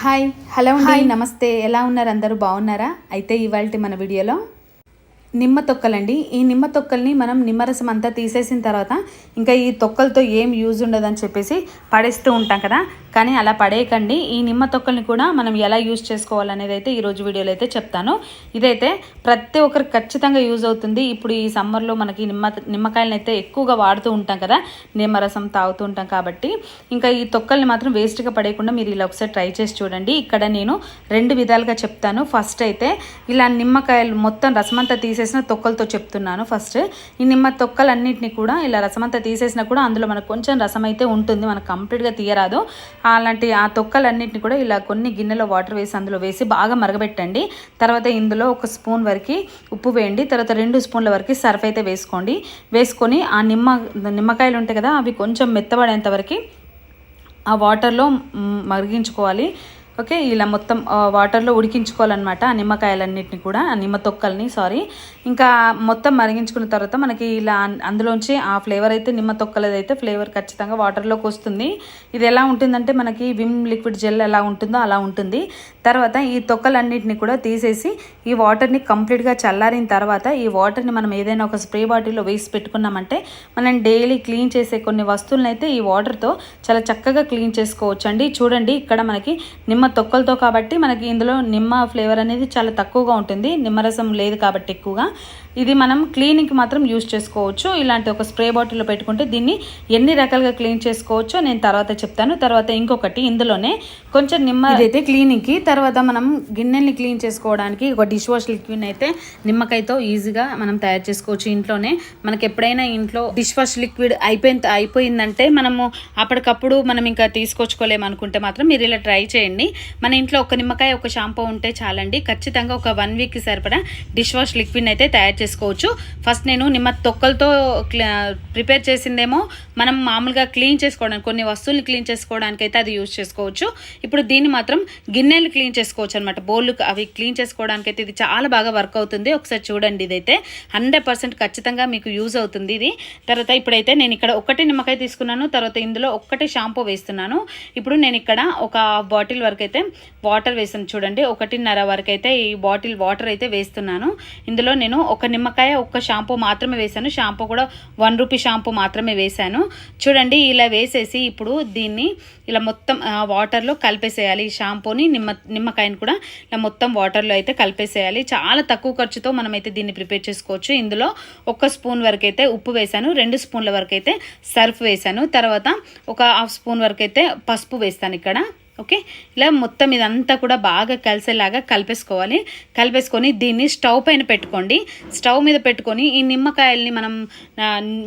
Hi hello అండి నమస్తే. ఎలా ఉన్నారు? అందరూ బాగున్నారా? అయితే ఇవాళ మన వీడియోలో నిమ్మ తొక్కలండి. ఈ నిమ్మ తొక్కల్ని మనం నిమ్మరసం అంతా తీసేసిన తర్వాత ఇంకా ఈ తొక్కలతో ఏం యూజ్ ఉండదని చెప్పేసి పడేస్తూ ఉంటాం కదా. కానీ అలా పడేయకండి. ఈ నిమ్మ తొక్కల్ని కూడా మనం ఎలా యూజ్ చేసుకోవాలనేది అయితే ఈరోజు వీడియోలో అయితే చెప్తాను. ఇదైతే ప్రతి ఒక్కరికి ఖచ్చితంగా యూజ్ అవుతుంది. ఇప్పుడు ఈ సమ్మర్లో మనకి నిమ్మ నిమ్మకాయలను అయితే ఎక్కువగా వాడుతూ ఉంటాం కదా. నిమ్మరసం తాగుతూ ఉంటాం కాబట్టి. ఇంకా ఈ తొక్కల్ని మాత్రం వేస్ట్గా పడేయకుండా మీరు ఇలా ఒకసారి ట్రై చేసి చూడండి. ఇక్కడ నేను రెండు విధాలుగా చెప్తాను. ఫస్ట్ అయితే ఇలా నిమ్మకాయలు మొత్తం రసమంతా తీసేసిన తొక్కలతో చెప్తున్నాను ఫస్ట్. ఈ నిమ్మ తొక్కలన్నింటినీ కూడా ఇలా రసమంతా తీసేసినా కూడా అందులో మనకు కొంచెం రసం అయితే ఉంటుంది మనకు కంప్లీట్గా తీయరాదు. అలాంటి ఆ తొక్కలన్నింటినీ కూడా ఇలా కొన్ని గిన్నెలో వాటర్ వేసి అందులో వేసి బాగా మరగబెట్టండి. తర్వాత ఇందులో ఒక స్పూన్ వరకు ఉప్పు వేయండి తర్వాత రెండు స్పూన్ల వరకు సర్ఫ్ అయితే వేసుకోండి. వేసుకొని ఆ నిమ్మ నిమ్మకాయలు ఉంటాయి కదా అవి కొంచెం మెత్తబడేంత వరకు ఆ వాటర్లో మరిగించుకోవాలి. ఓకే ఇలా మొత్తం వాటర్లో ఉడికించుకోవాలన్నమాట ఆ నిమ్మకాయలన్నిటిని కూడా ఆ నిమ్మ తొక్కల్ని సారీ. ఇంకా మొత్తం మరిగించుకున్న తర్వాత మనకి ఇలా అందులోంచి ఆ ఫ్లేవర్ అయితే నిమ్మ తొక్కలది అయితే ఫ్లేవర్ ఖచ్చితంగా వాటర్లోకి వస్తుంది. ఇది ఎలా ఉంటుందంటే మనకి విమ్ లిక్విడ్ జెల్ ఎలా ఉంటుందో అలా ఉంటుంది. తర్వాత ఈ తొక్కలన్నిటిని కూడా తీసేసి ఈ వాటర్ని కంప్లీట్గా చల్లారిన తర్వాత ఈ వాటర్ని మనం ఏదైనా ఒక స్ప్రే బాటిల్లో వేసి పెట్టుకున్నామంటే మనం డైలీ క్లీన్ చేసే కొన్ని వస్తువులను అయితే ఈ వాటర్తో చాలా చక్కగా క్లీన్ చేసుకోవచ్చు అండి చూడండి ఇక్కడ మనకి నిమ్మ తొక్కలతో కాబట్టి మనకి ఇందులో నిమ్మ ఫ్లేవర్ అనేది చాలా తక్కువగా ఉంటుంది. నిమ్మరసం లేదు కాబట్టి ఎక్కువగా. ఇది మనం క్లీనింగ్కి మాత్రం యూజ్ చేసుకోవచ్చు. ఇలాంటి ఒక స్ప్రే బాటిల్లో పెట్టుకుంటే దీన్ని ఎన్ని రకాలుగా క్లీన్ చేసుకోవచ్చో నేను తర్వాత చెప్తాను. తర్వాత ఇంకొకటి ఇందులోనే కొంచెం నిమ్మ ఇదైతే క్లీనింగ్కి తర్వాత మనం గిన్నెల్ని క్లీన్ చేసుకోవడానికి ఒక డిష్ వాష్ లిక్విడ్ అయితే నిమ్మకాయతో ఈజీగా మనం తయారు చేసుకోవచ్చు ఇంట్లోనే. మనకి ఎప్పుడైనా ఇంట్లో డిష్ వాష్ లిక్విడ్ అయిపోయిన అయిపోయిందంటే మనము అప్పటికప్పుడు మనం ఇంకా తీసుకొచ్చుకోలేము అనుకుంటే మాత్రం మీరు ఇలా ట్రై చేయండి. మన ఇంట్లో ఒక నిమ్మకాయ ఒక షాంపూ ఉంటే చాలండి. ఖచ్చితంగా ఒక వన్ వీక్కి సరిపడా డిష్ వాష్ లిక్విడ్ అయితే తయారు చేసుకోవచ్చు. ఫస్ట్ నేను నిమ్మ తొక్కలతో ప్రిపేర్ చేసిందేమో మనం మామూలుగా క్లీన్ చేసుకోవడానికి కొన్ని వస్తువులు క్లీన్ చేసుకోవడానికి అయితే అది యూజ్ చేసుకోవచ్చు. ఇప్పుడు దీన్ని మాత్రం గిన్నెలు క్లీన్ క్లీన్ చేసుకోవచ్చు అనమాట బౌల్ అవి క్లీన్ చేసుకోవడానికి అయితే ఇది చాలా బాగా వర్క్ అవుతుంది. ఒకసారి చూడండి ఇదైతే. హండ్రెడ్ పర్సెంట్ ఖచ్చితంగా మీకు యూజ్ అవుతుంది ఇది. తర్వాత ఇప్పుడైతే నేను ఇక్కడ ఒకటి నిమ్మకాయ తీసుకున్నాను. తర్వాత ఇందులో ఒక్కటే షాంపూ వేస్తున్నాను. ఇప్పుడు నేను ఇక్కడ ఒక బాటిల్ వరకు అయితే వాటర్ వేసాను చూడండి. ఒకటిన్నర వరకు అయితే ఈ బాటిల్ వాటర్ అయితే వేస్తున్నాను. ఇందులో నేను ఒక నిమ్మకాయ ఒక షాంపూ మాత్రమే వేసాను షాంపూ కూడా వన్ రూపీ షాంపూ మాత్రమే వేసాను చూడండి ఇలా వేసేసి ఇప్పుడు దీన్ని ఇలా మొత్తం వాటర్లో కలిపేసేయాలి. ఈ షాంపూని నిమ్మ నిమ్మకాయని కూడా ఇలా మొత్తం వాటర్లో అయితే కలిపేసేయాలి. చాలా తక్కువ ఖర్చుతో మనమైతే దీన్ని ప్రిపేర్ చేసుకోవచ్చు. ఇందులో ఒక స్పూన్ వరకు అయితే ఉప్పు వేసాను రెండు స్పూన్ల వరకు అయితే సర్ఫ్ వేసాను తర్వాత ఒక హాఫ్ స్పూన్ వరకు అయితే పసుపు వేస్తాను ఇక్కడ. ఓకే? ఇలా మొత్తం ఇదంతా కూడా బాగా కలిసేలాగా కలిపేసుకోవాలి. కలిపేసుకొని దీన్ని స్టవ్ పైన పెట్టుకోండి. స్టవ్ మీద పెట్టుకొని ఈ నిమ్మకాయల్ని మనం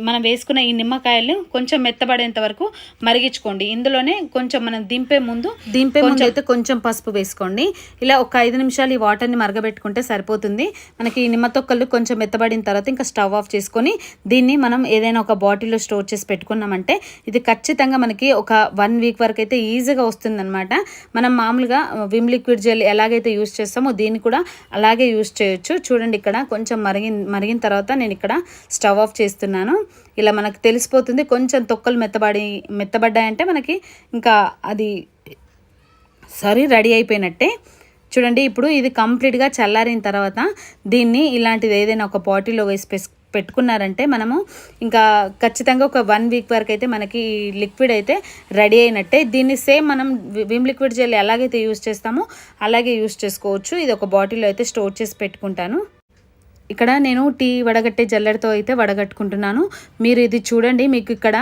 మనం వేసుకున్న ఈ నిమ్మకాయలు కొంచెం మెత్తబడేంత వరకు మరిగించుకోండి. ఇందులోనే కొంచెం మనం దింపే ముందు దింపే ముందు అయితే కొంచెం పసుపు వేసుకోండి. ఇలా ఒక ఐదు నిమిషాలు ఈ వాటర్ని మరగబెట్టుకుంటే సరిపోతుంది. మనకి ఈ నిమ్మ తొక్కలు కొంచెం మెత్తబడిన తర్వాత ఇంకా స్టవ్ ఆఫ్ చేసుకొని దీన్ని మనం ఏదైనా ఒక బాటిల్లో స్టోర్ చేసి పెట్టుకున్నామంటే ఇది ఖచ్చితంగా మనకి ఒక వన్ వీక్ వరకు అయితే ఈజీగా వస్తుందన్నమాట. మనం మామూలుగా విమ్ లిక్విడ్ జెల్ ఎలాగైతే యూస్ చేస్తామో దీన్ని కూడా అలాగే యూస్ చేయొచ్చు. చూడండి ఇక్కడ కొంచెం మరిగిన మరిగిన తర్వాత నేను ఇక్కడ స్టవ్ ఆఫ్ చేస్తున్నాను. ఇలా మనకు తెలిసిపోతుంది కొంచెం తొక్కలు మెత్తబడి మెత్తబడ్డాయంటే మనకి ఇంకా అది సారీ రెడీ అయిపోయినట్టే. చూడండి ఇప్పుడు ఇది కంప్లీట్గా చల్లారిన తర్వాత దీన్ని ఇలాంటిది ఏదైనా ఒక బాటిల్లో వేసి పెట్టుకున్నారంటే మనము ఇంకా ఖచ్చితంగా ఒక వన్ వీక్ వరకు అయితే మనకి లిక్విడ్ అయితే రెడీ అయినట్టే. దీన్ని సేమ్ మనం విమ్ లిక్విడ్ జెల్ ఎలాగైతే యూస్ చేస్తామో అలాగే యూస్ చేసుకోవచ్చు. ఇది ఒక బాటిల్లో అయితే స్టోర్ చేసి పెట్టుకుంటాను. ఇక్కడ నేను టీ వడగట్టే జల్లెడతో అయితే వడగట్టుకుంటున్నాను. మీరు ఇది చూడండి మీకు ఇక్కడ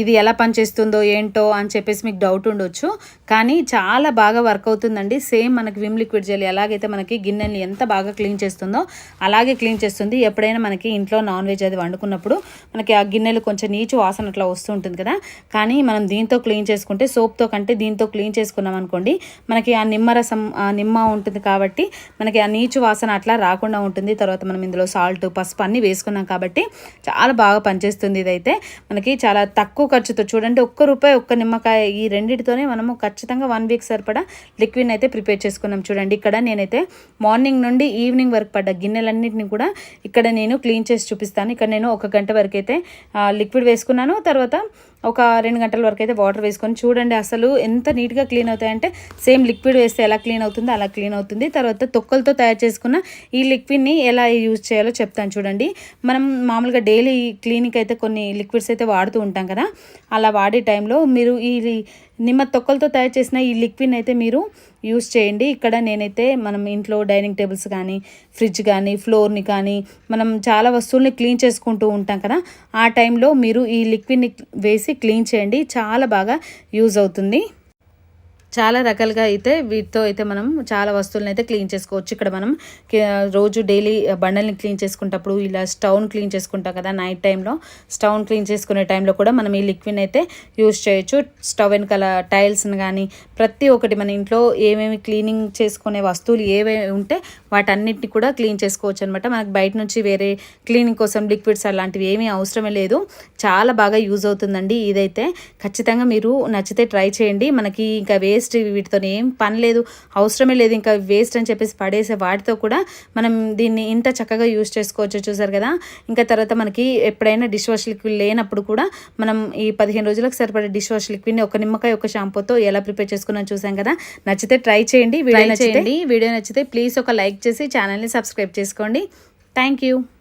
ఇది ఎలా పనిచేస్తుందో ఏంటో అని చెప్పేసి మీకు డౌట్ ఉండొచ్చు. కానీ చాలా బాగా వర్క్ అవుతుందండి. సేమ్ మనకి విమ్ లిక్విడ్ జెల్ ఎలాగైతే మనకి గిన్నెని ఎంత బాగా క్లీన్ చేస్తుందో అలాగే క్లీన్ చేస్తుంది. ఎప్పుడైనా మనకి ఇంట్లో నాన్ వెజ్ అది వండుకున్నప్పుడు మనకి ఆ గిన్నెలు కొంచెం నీచు వాసన అట్లా వస్తూ ఉంటుంది కదా. కానీ మనం దీంతో క్లీన్ చేసుకుంటే సోప్తో కంటే దీంతో క్లీన్ చేసుకున్నాం అనుకోండి మనకి ఆ నిమ్మరసం నిమ్మ ఉంటుంది కాబట్టి మనకి ఆ నీచు వాసన అట్లా రాకుండా ఉంటుంది. తర్వాత మనం ఇందులో సాల్ట్ పసుపు అన్నీ వేసుకున్నాం కాబట్టి చాలా బాగా పనిచేస్తుంది ఇదైతే. మనకి చాలా తక్కువ ఖర్చుతో చూడండి ఒక్క రూపాయి ఒక్క నిమ్మకాయ ఈ రెండింటితోనే మనము ఖచ్చితంగా వన్ వీక్ సరిపడా లిక్విడ్ అయితే ప్రిపేర్ చేసుకున్నాం చూడండి. ఇక్కడ నేనైతే మార్నింగ్ నుండి ఈవినింగ్ వరకు పడ్డ గిన్నెలన్నింటినీ కూడా ఇక్కడ నేను క్లీన్ చేసి చూపిస్తాను. ఇక్కడ నేను ఒక గంట వరకు అయితే లిక్విడ్ వేసుకున్నాను. తర్వాత ఒక రెండు గంటల వరకు అయితే వాటర్ వేసుకొని చూడండి అసలు ఎంత నీట్గా క్లీన్ అవుతాయంటే సేమ్ లిక్విడ్ వేస్తే ఎలా క్లీన్ అవుతుందో అలా క్లీన్ అవుతుంది. తర్వాత తొక్కలతో తయారు చేసుకున్న ఈ లిక్విడ్ని ఎలా యూజ్ చేయాలో చెప్తాను చూడండి. మనం మామూలుగా డైలీ క్లీనిక్ అయితే కొన్ని లిక్విడ్స్ అయితే వాడుతూ ఉంటాం కదా. అలా వాడే టైంలో మీరు ఈ నిమ్మ తొక్కలతో తయారు చేసిన ఈ లిక్విడ్ని అయితే మీరు యూస్ చేయండి. ఇక్కడ నేనైతే మనం ఇంట్లో డైనింగ్ టేబుల్స్ కానీ ఫ్రిడ్జ్ కానీ ఫ్లోర్ని కానీ మనం చాలా వస్తువుల్ని క్లీన్ చేసుకుంటూ ఉంటాం కదా. ఆ టైంలో మీరు ఈ లిక్విడ్ని వేసి క్లీన్ చేయండి. చాలా బాగా యూజ్ అవుతుంది. చాలా రకాలుగా అయితే వీటితో అయితే మనం చాలా వస్తువులను అయితే క్లీన్ చేసుకోవచ్చు. ఇక్కడ మనం రోజు డైలీ బండల్ని క్లీన్ చేసుకుంటప్పుడు ఇలా స్టవ్ను క్లీన్ చేసుకుంటాం కదా నైట్ టైంలో. స్టవ్ను క్లీన్ చేసుకునే టైంలో కూడా మనం ఈ లిక్విడ్ అయితే యూజ్ చేయొచ్చు. స్టవ్ వెనకాల టైల్స్ని కానీ ప్రతి ఒక్కటి మన ఇంట్లో ఏమేమి క్లీనింగ్ చేసుకునే వస్తువులు ఏవేవి ఉంటే వాటన్నిటిని కూడా క్లీన్ చేసుకోవచ్చు అనమాట మనకు బయట నుంచి వేరే క్లీనింగ్ కోసం లిక్విడ్స్ అలాంటివి ఏమీ అవసరమే లేదు. చాలా బాగా యూజ్ అవుతుందండి ఇదైతే. ఖచ్చితంగా మీరు నచ్చితే ట్రై చేయండి. మనకి ఇంకా వేస్ట్ వీటితో ఏం పని లేదు అవసరమే లేదు ఇంకా వేస్ట్ అని చెప్పేసి పడేసే వాటితో కూడా మనం దీన్ని ఇంత చక్కగా యూజ్ చేసుకోవచ్చు చూసారు కదా? ఇంకా తర్వాత మనకి ఎప్పుడైనా డిష్ వాష్ లిక్విడ్ లేనప్పుడు కూడా మనం ఈ పదిహేను రోజులకు సరిపడే డిష్ వాష్ లిక్విడ్ని ఒక నిమ్మకాయ ఒక షాంపూతో ఎలా ప్రిపేర్ చేసుకున్నాం చూసాం కదా? నచ్చితే ట్రై చేయండి వీడియో నచ్చితే వీడియో నచ్చితే ప్లీజ్ ఒక లైక్ చేసి ఛానల్ని సబ్స్క్రైబ్ చేసుకోండి. Thank you